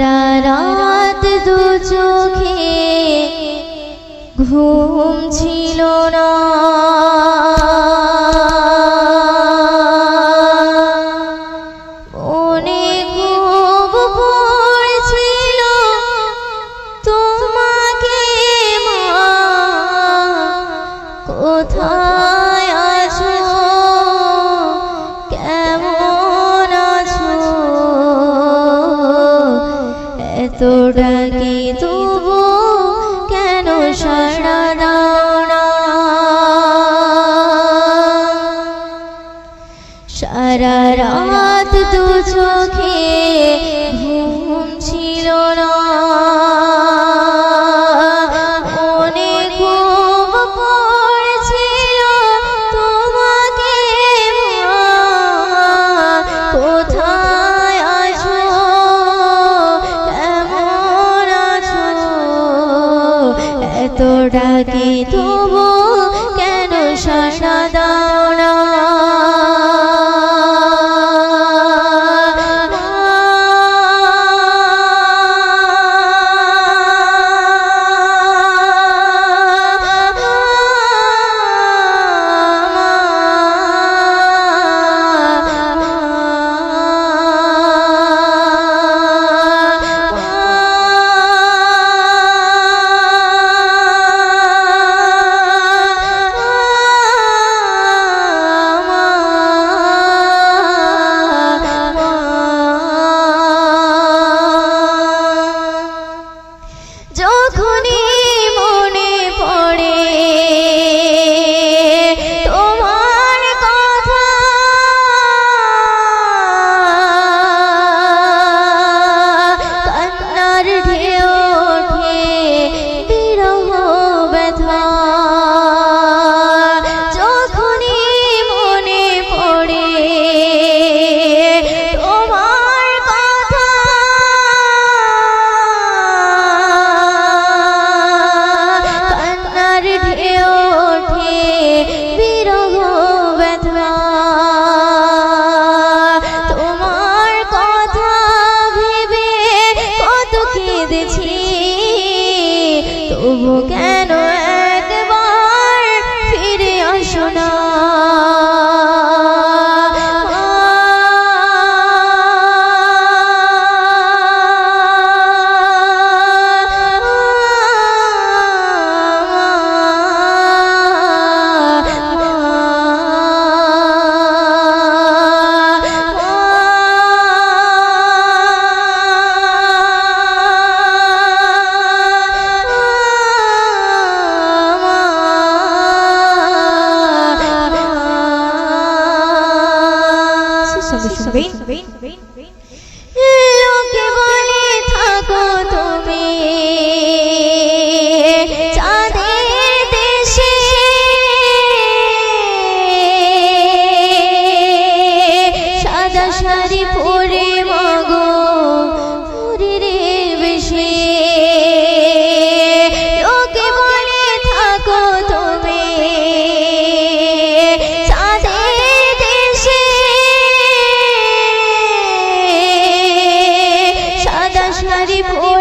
রাত দু চোখে ঘুম ছিল না। हरि बोल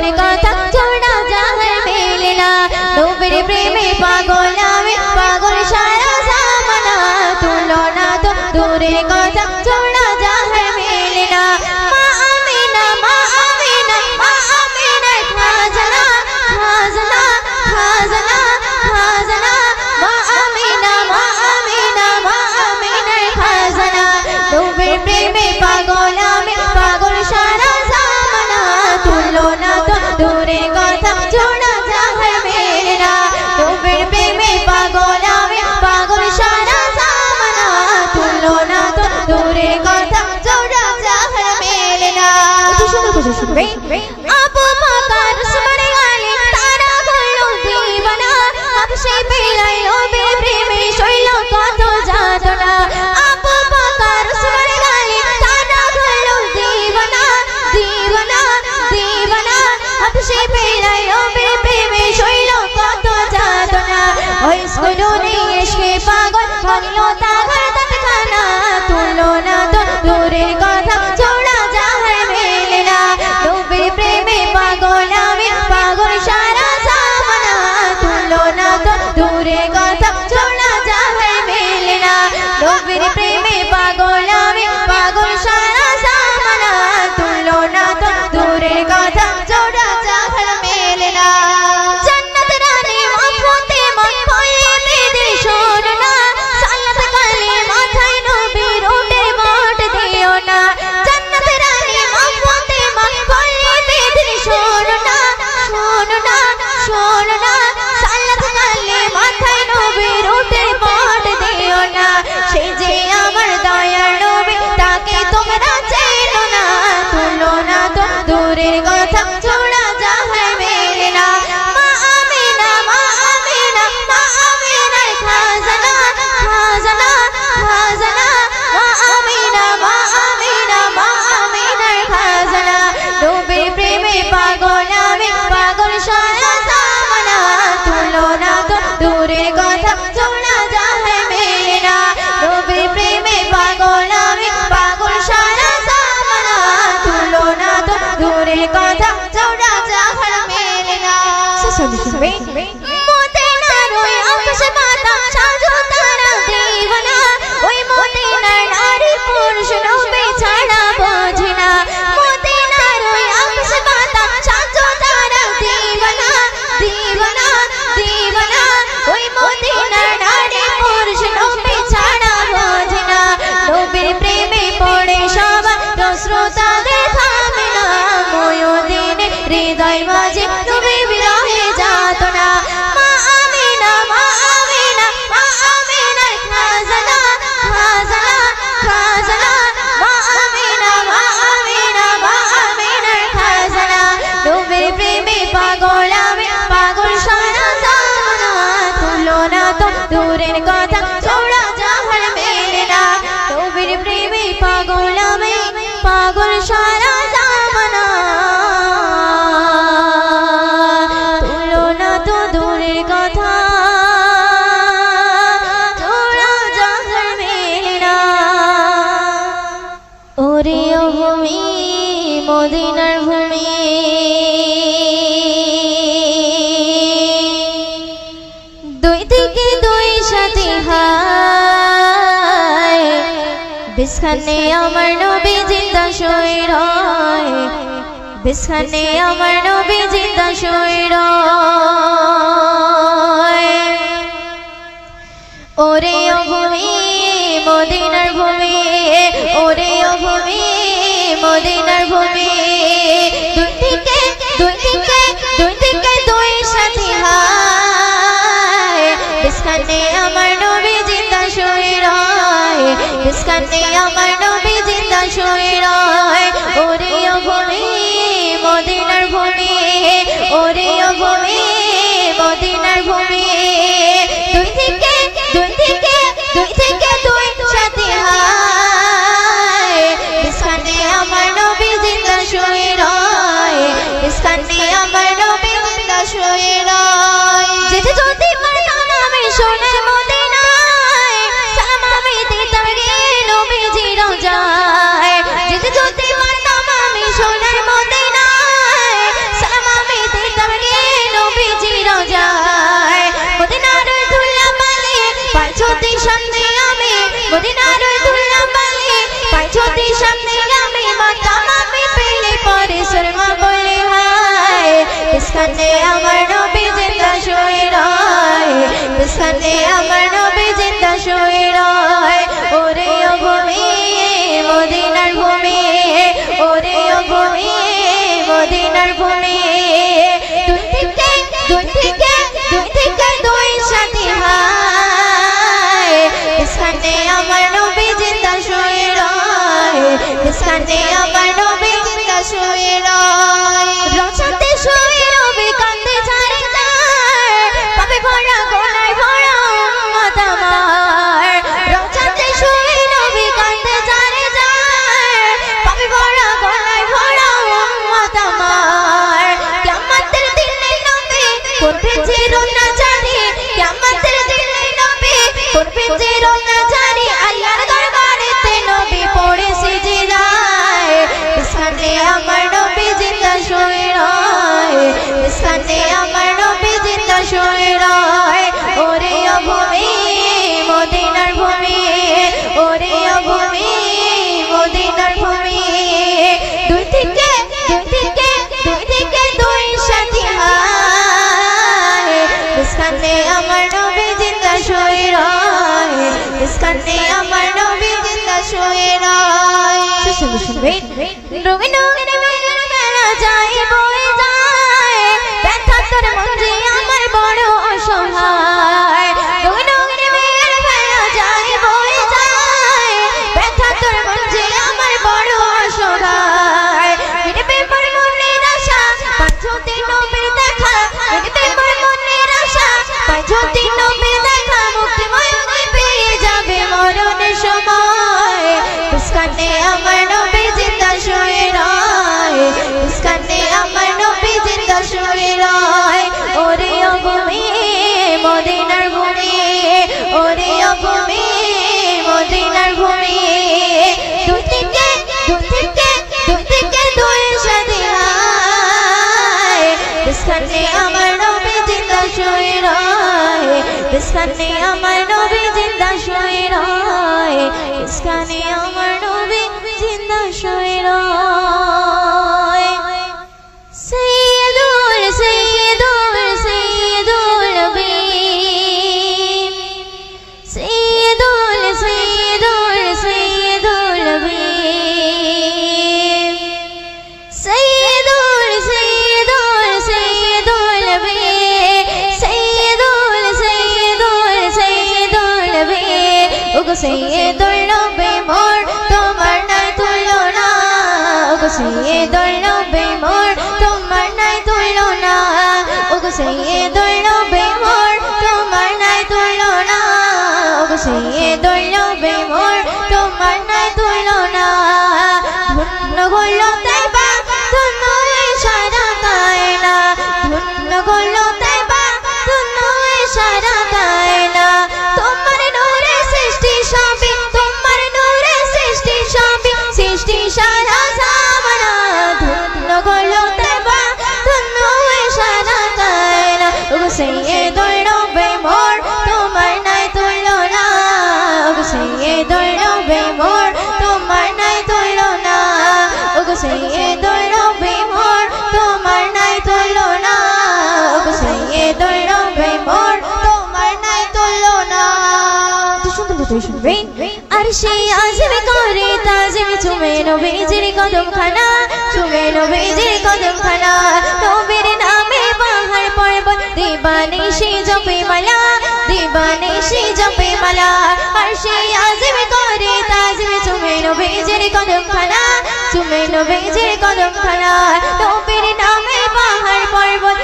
মনের কথা চোরা যাবে মেলে না। ডুবের প্রেমে পাগল আমি পাগল সারা তোরে কথা ছোড়া যাহে মেলে না। নবীর প্রেমে পাগল আমি, পাগল সারা সামনা। তুলো না তো দূরে কথা ছোড়া যাহে মেলে না। নবীর প্রেমে পাগল আমি, পাগল সারা সামনা। তুলো না তো দূরে কথা ছোড়া Vem vem. বিসখানে আমার নবী জিন্দা শুই রয় বিসখানে আমার নবী জিন্দা শুই রয় ওরে ও ভূমি, মদিনার ভূমি, ওরে ও ভূমি, মদিনার ভূমি দূর থেকে This can be a murder. আমার নবী জিন্দা শুয়ে রয় আমার নবী জিন্দা শুয়ে রয় ওরে ভূমি, মদিনার ভূমি, ওরে ভূমি, মদিনার ভূমি। দুই থেকে দুই থেকে দুই থেকে করবে যে রোনা জানে কেমন দিলে নবী করবে যে রোনা red, red, বিস্তানে আমার নবী জিন্দা শুয়ে রয়। বিস্তানে আমার নবী জিন্দা ভাসিয়ে দৈরবে মোর তুই শুনবে আর চুমে নবীজির কদম খানা চুমে নবীজির কদম খানা নবীর নামে পাহাড় পর্বত, দেবানে সে জপে মালা, দেবানে সে জপে মালা। আর সে চুমে নবীজির কদম খানা চুমে নবীজির কদম খানা নবীর নামে পাহাড় পর্বত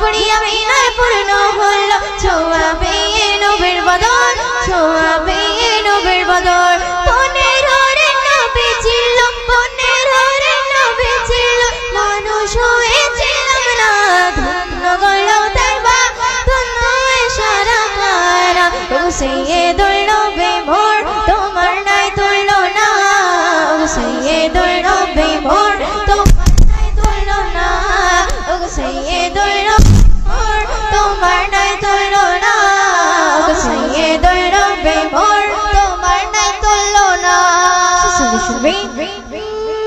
পড়ি আমি নাই পূর্ণ হলো ছোঁয়াবে নবীর বদল ছোঁয়াবে নবীর বদল।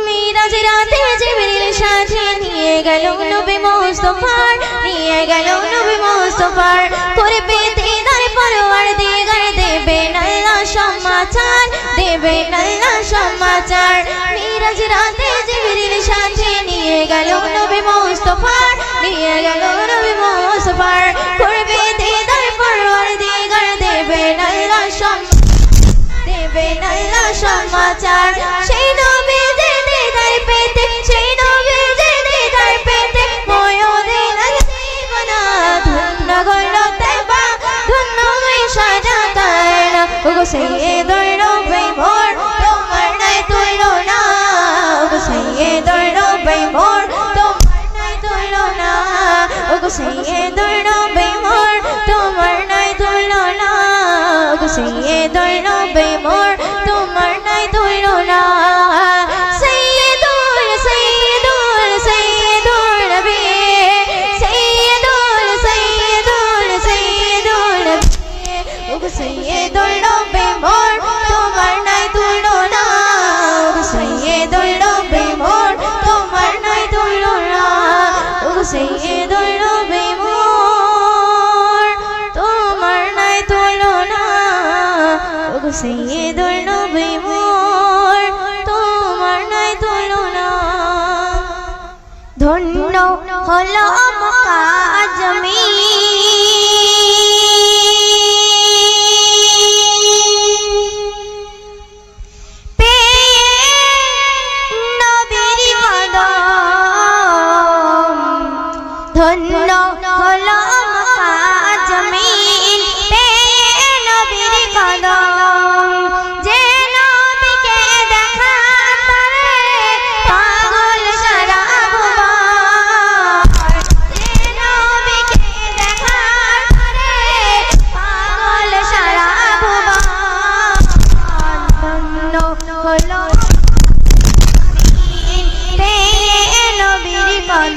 মিরাজ রাতে জিবরিল সাথে নিয়ে গেল নবী মুস্তাফার নিয়ে গেল নবী মুস্তাফার করে পেতে নাই পরওয়ার দিগার দেবেন আল্লাহ সমাচার দেবেন আল্লাহ সমাচার। মিরাজ রাতে জিবরিল সাথে নিয়ে গেল নবী মুস্তাফার নিয়ে গেল নবী মুস্তাফার করবে দিদার পরওয়ার দিগার দেবেন আল্লাহ সমাচার। সমাচার। সেই নবী যে পেতে, সেই নবী যে দিদার পেতে ময়ূরে জীবনা ধন্য সাজা সেই দৈর তোমার নাই তৈর না। ও সেই দৈর ভাই তোমার নাই তৈর না। ও সেই দৈর ভাই তোমার নাই তৈর না। ওগো সেই দৈর ধন্য হল কাজমী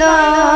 ভালো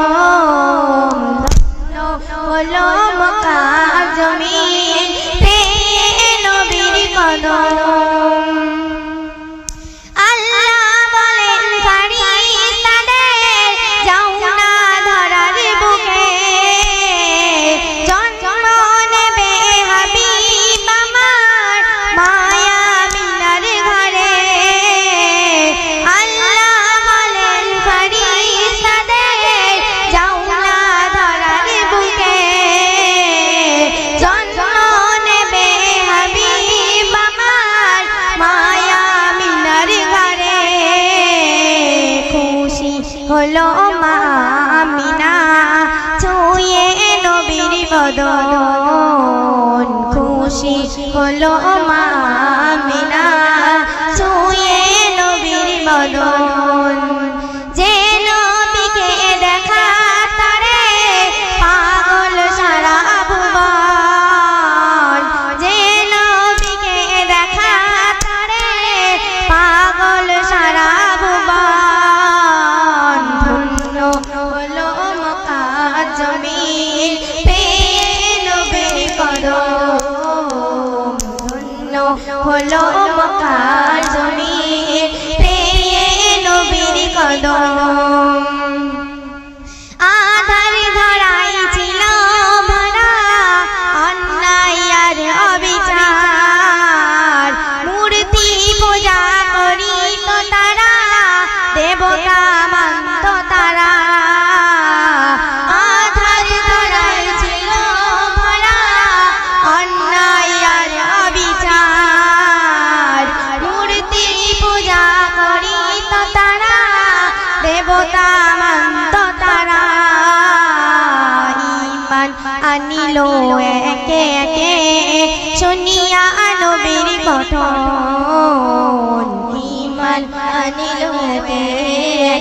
হলো মা আমিনা ছুঁয়ে নবীর বদন। খুশি হলো মা দয়া আনিল